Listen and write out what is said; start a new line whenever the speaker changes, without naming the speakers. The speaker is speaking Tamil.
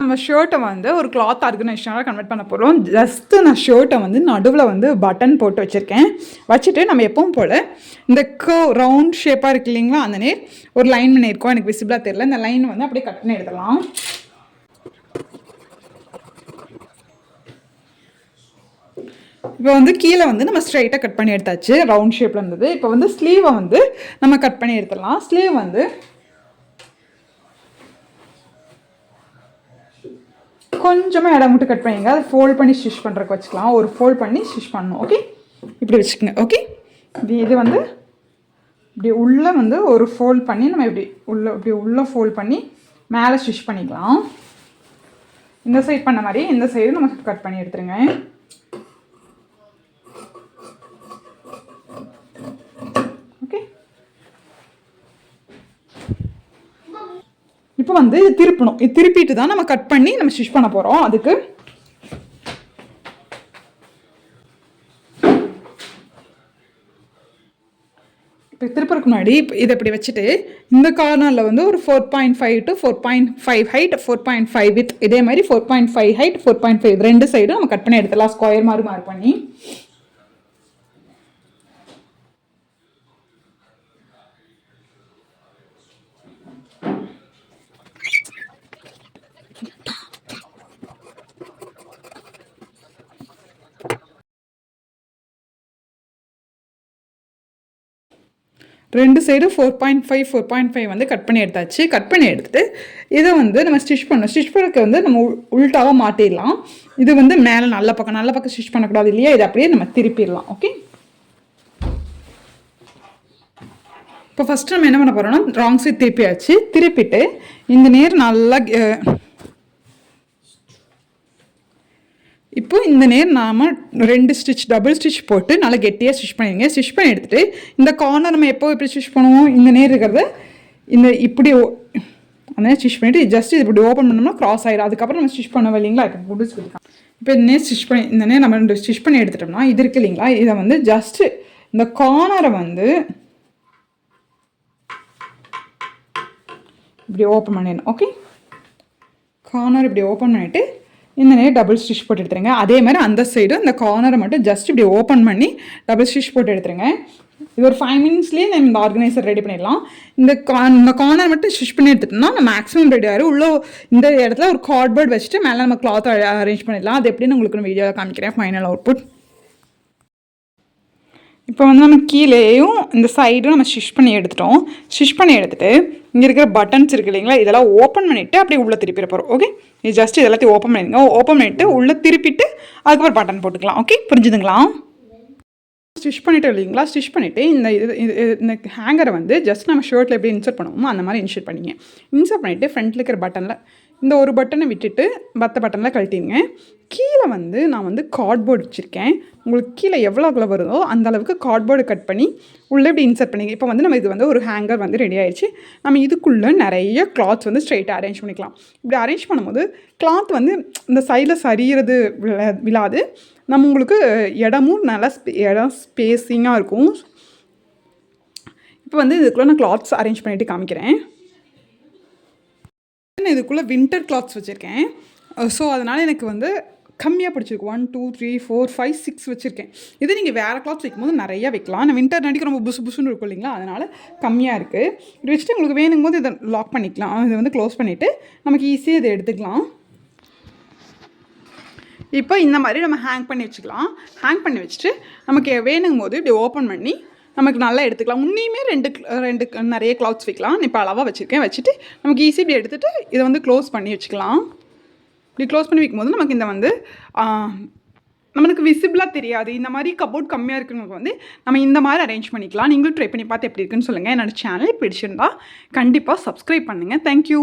நம்ம ஷர்ட்டை வந்து ஒரு கிளாத் ஆர்கனைசேஷனாக கன்வெர்ட் பண்ண போகிறோம் ஜஸ்ட்டு நான் ஷர்ட்டை வந்து நடுவில் வந்து பட்டன் போட்டு வச்சுருக்கேன். வச்சுட்டு நம்ம எப்பவும் போல் இந்த கோ ரவுண்ட் ஷேப்பாக இருக்கு இல்லைங்களா அந்த நேர் ஒரு லைன் பண்ணியிருக்கோம் எனக்கு விசிபிளாக தெரியல. இந்த லைன் வந்து அப்படியே கட் பண்ணி எடுத்துடலாம். இப்போ வந்து கீழே வந்து நம்ம ஸ்ட்ரைட்டாக கட் பண்ணி எடுத்தாச்சு. ரவுண்ட் ஷேப்பில் இருந்தது. இப்போ வந்து ஸ்லீவை வந்து நம்ம கட் பண்ணி எடுத்துடலாம். ஸ்லீவ் வந்து கொஞ்சமாக இடம் மட்டும் கட் பண்ணிங்க அதை ஃபோல்ட் பண்ணி ஸ்டிச் பண்ணுறக்கு வச்சுக்கலாம். ஒரு ஃபோல்ட் பண்ணி ஸ்டிச் பண்ணணும் ஓகே இப்படி வச்சுக்கோங்க ஓகே இப்படி இது வந்து இப்படி உள்ளே வந்து ஒரு ஃபோல்ட் பண்ணி நம்ம இப்படி உள்ளே இப்படி உள்ளே ஃபோல்ட் பண்ணி மேலே ஸ்டிச் பண்ணிக்கலாம். இந்த சைட் பண்ண மாதிரி இந்த சைடு நம்ம கட் பண்ணி எடுத்துருங்க. இப்போ வந்து இது திருப்பணும். இது திருப்பிட்டு தான் நம்ம கட் பண்ணி நம்ம ஸ்டிச் பண்ண போகிறோம் அதுக்கு இப்போ திருப்பறக்கு முன்னாடி இப்போ இதை இப்படி வச்சுட்டு இந்த கார்னரில் வந்து ஒரு four point five to four point five height four point five with இதே மாதிரி four point five height four point five ரெண்டு சைடும் நம்ம கட் பண்ணி எடுத்துடலாம். ஸ்கொயர் மாதிரி மார்க் பண்ணி. ரெண்டு side four point five four point five வந்து கட் பண்ணி எடுத்தாச்சு. கட் பண்ணி எடுத்துட்டு இதை வந்து நம்ம ஸ்டிச் பண்ணணும். ஸ்டிச் பண்ணக்கு வந்து நம்ம உள்டாவாக மாட்டிடலாம் இது வந்து மேலே நல்ல பக்கம் நல்ல பக்கம் ஸ்டிச் பண்ணக்கூடாது இல்லையா? இதை அப்படியே நம்ம திருப்பிடலாம். ஓகே இப்போ ஃபஸ்ட்டு நம்ம என்ன பண்ண போகிறோம்னா ராங் சைட் திருப்பியாச்சு. திருப்பிட்டு இந்த நேர் நல்லா இப்போது இந்த நேர் நாம் ரெண்டு ஸ்டிச் டபுள் ஸ்டிச் போட்டு நல்லா கெட்டியாக ஸ்டிச் பண்ணிடுங்க. ஸ்டிச் பண்ணி எடுத்துட்டு இந்த கார்னர் நம்ம எப்போ எப்படி ஸ்டிச் பண்ணுவோம்? இந்த நேர் இருக்கிறத இந்த இப்படி ஓ- அந்த ஸ்டிச் பண்ணிவிட்டு ஜஸ்ட் இது இப்படி ஓப்பன் பண்ணோம்னா கிராஸ் ஆயிடும் அதுக்கப்புறம் நம்ம ஸ்டிச் பண்ணுவோம் இல்லைங்களா? இப்போ முடிச்சு கொடுக்கலாம். இப்போ இந்த நேர் ஸ்டிச் பண்ணி இந்த நேர் நம்ம ரெண்டு ஸ்டிச் பண்ணி எடுத்துட்டோம்னா இது இருக்கு இல்லைங்களா? இதை வந்து ஜஸ்ட்டு இந்த கார்னரை வந்து இப்படி ஓப்பன் பண்ணிடணும். ஓகே கார்னர் இப்படி ஓப்பன் பண்ணிவிட்டு இந்த நேரம் டபுள் ஸ்டிச் போட்டு எடுத்துருங்க. அதே மாதிரி அந்த சைடு அந்த கார்னரை மட்டும் ஜஸ்ட் இப்படி ஓப்பன் பண்ணி டபுள் ஸ்டிச் போட்டு எடுத்துருங்க. இது ஒரு ஃபைவ் மினிட்ஸ்லேயே நம்ம இந்த ஆர்கனைசர் ரெடி பண்ணிடலாம். இந்த கா இந்த கார்னர் மட்டும் ஸ்டிச் பண்ணி எடுத்துட்டோம்னா நம்ம மேக்ஸிமம் ரெடி ஆயிரும். உள்ளே இந்த இடத்துல ஒரு கார்ட்போர்ட் வச்சுட்டு மேலே நம்ம கிளாத் அரேஞ்ச் பண்ணிடலாம். அது எப்படின்னு உங்களுக்கு நான் வீடியோவில் காமிக்கிறேன் ஃபைனல் அவுட்புட் இப்போ வந்து நம்ம கீழேயும் இந்த சைடும் நம்ம ஸ்டிச் பண்ணி எடுத்துட்டோம். ஸ்டிச் பண்ணி எடுத்துகிட்டு இங்கே இருக்கிற பட்டன்ஸ் இருக்கு இல்லைங்களா இதெல்லாம் ஓப்பன் பண்ணிவிட்டு அப்படியே உள்ளே திருப்பிட போகிறோம் ஓகே இது ஜஸ்ட் இதெல்லாத்தையும் ஓப்பன் பண்ணிடுங்க. ஓப்பன் பண்ணிவிட்டு உள்ளே திருப்பிட்டு அதுக்கப்புறம் பட்டன் போட்டுக்கலாம் ஓகே புரிஞ்சுதுங்களா? ஸ்டிச் பண்ணிட்டு இல்லைங்களா ஸ்டிச் பண்ணிவிட்டு இந்த இது இது இது- இந்த ஹேங்கரை வந்து ஜஸ்ட் நம்ம ஷர்ட்டில் எப்படி இன்சர்ட் பண்ணுவோமோ அந்த மாதிரி இன்சர்ட் பண்ணிங்க. இன்சர்ட் பண்ணிவிட்டு ஃப்ரண்ட்டில் இருக்கிற பட்டனில் இந்த ஒரு பட்டனை விட்டுட்டு மற்ற பட்டனில் கழட்டிடுங்க. கீழே வந்து நான் வந்து கார்ட்போர்டு வச்சுருக்கேன். உங்களுக்கு கீழே எவ்வளோ அவ்வளோ வருதோ அந்த அளவுக்கு கார்ட்போர்டு கட் பண்ணி உள்ளே இப்படி இன்சர்ட் பண்ணிங்க இப்போ வந்து நம்ம இது வந்து ஒரு ஹேங்கர் வந்து ரெடி ஆயிடுச்சு. நம்ம இதுக்குள்ளே நிறைய கிளாத்ஸ் வந்து ஸ்ட்ரைட்டாக அரேஞ்ச் பண்ணிக்கலாம். இப்படி அரேஞ்ச் பண்ணும்போது கிளாத் வந்து இந்த சைடில் சரியிறது விழா- விழாது. நம்ம உங்களுக்கு இடமும் நல்லா ஸ்பே இடம் ஸ்பேஸிங்காக இருக்கும். இப்போ வந்து இதுக்குள்ளே நான் கிளாத்ஸ் அரேஞ்ச் பண்ணிவிட்டு காமிக்கிறேன். நான் இதுக்குள்ளே வின்டர் கிளாத்ஸ் வச்சுருக்கேன். ஸோ அதனால் எனக்கு வந்து கம்மியாக பிடிச்சிருக்கு. One two three four five six வச்சுருக்கேன். இது நீங்கள் வேறு கிளாத்ஸ் வைக்கும்போது நிறையா வைக்கலாம். நான் வின்டர் நடிக்க ரொம்ப புசு புசுன்னு இருக்கும் இல்லைங்களா? அதனால் கம்மியாக இருக்குது இப்படி வச்சுட்டு உங்களுக்கு வேணுங்கும் போது இதை லாக் பண்ணிக்கலாம். இதை வந்து க்ளோஸ் பண்ணிவிட்டு நமக்கு ஈஸியாக இதை எடுத்துக்கலாம். இப்போ இந்த மாதிரி நம்ம ஹேங் பண்ணி வச்சுக்கலாம். ஹேங் பண்ணி வச்சுட்டு நமக்கு வேணுங்கும் போது இப்படி ஓப்பன் பண்ணி நமக்கு நல்லா எடுத்துக்கலாம். உன்னையுமே ரெண்டு ரெண்டு நிறைய கிளாத்ஸ் வைக்கலாம். நான் இப்போ அளவாக வச்சுருக்கேன். வச்சுட்டு நமக்கு ஈஸி இப்படி எடுத்துகிட்டு இதை வந்து க்ளோஸ் பண்ணி வச்சுக்கலாம். இப்படி க்ளோஸ் பண்ணி வைக்கும்போது நமக்கு இந்த வந்து நம்மளுக்கு விசிபிளாக தெரியாது. இந்த மாதிரி கபோர்ட் கம்மியாக இருக்கிறவங்களுக்கு வந்து நம்ம இந்த மாதிரி அரேஞ்ச் பண்ணிக்கலாம். நீங்களும் ட்ரை பண்ணி பார்த்து எப்படி இருக்குன்னு சொல்லுங்கள் என்னோட சேனல் பிடிச்சிருந்தா கண்டிப்பாக சப்ஸ்கிரைப் பண்ணுங்கள் தேங்க்யூ